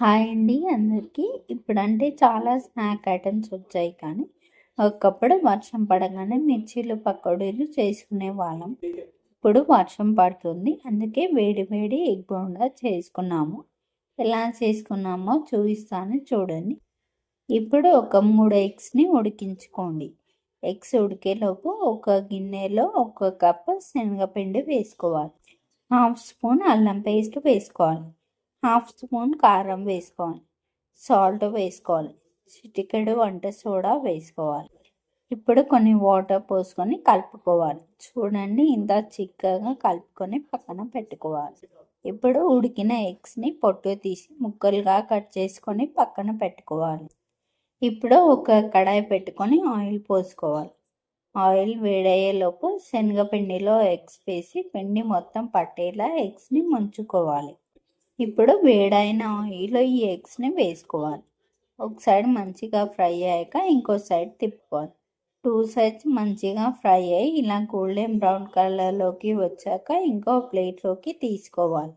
Hi అండి అందరికీ. ఇప్పుడంటే చాలా స్నాక్ ఐటమ్స్ వచ్చాయి కానీ ఒకప్పుడు వర్షం పడగానే మిర్చీలు పకోడీలు చేసుకునే వాళ్ళం. ఇప్పుడు వర్షం పడుతుంది. అందుకే వేడి వేడి ఎగ్ బోండా చేసుకున్నాము. ఎలా చేసుకున్నామో చూపిస్తాను చూడండి. ఇప్పుడు ఒక మూడు ఎగ్స్ని ఉడికించుకోండి. ఎగ్స్ ఉడికేలోపు ఒక గిన్నెలో ఒక కప్పు శనగపిండి వేసుకోవాలి. హాఫ్ స్పూన్ అల్లం పేస్ట్ వేసుకోవాలి. హాఫ్ స్పూన్ కారం వేసుకోవాలి. సాల్ట్ వేసుకోవాలి. చిటికెడు వంట సోడా వేసుకోవాలి. ఇప్పుడు కొన్ని వాటర్ పోసుకొని కలుపుకోవాలి. చూడండి ఇంత చిక్కగా కలుపుకొని పక్కన పెట్టుకోవాలి. ఇప్పుడు ఉడికిన ఎగ్స్ని పొట్టు తీసి ముక్కలుగా కట్ చేసుకొని పక్కన పెట్టుకోవాలి. ఇప్పుడు ఒక కడాయి పెట్టుకొని ఆయిల్ పోసుకోవాలి. ఆయిల్ వేడయ్యేలోపు శనగపిండిలో ఎగ్స్ వేసి పిండి మొత్తం పట్టేలా ఎగ్స్ని ముంచుకోవాలి. ఇప్పుడు వేడైన ఆయిల్లో ఈ ఎగ్స్ని వేసుకోవాలి. ఒక సైడ్ మంచిగా ఫ్రై అయ్యాక ఇంకో సైడ్ తిప్పుకోవాలి. టూ సైడ్స్ మంచిగా ఫ్రై అయ్యి ఇలా గోల్డెన్ బ్రౌన్ కలర్లోకి వచ్చాక ఇంకో ప్లేట్లోకి తీసుకోవాలి.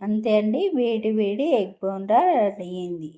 అంతే అండి. వేడి వేడి ఎగ్ బోండా రెడీ అయింది.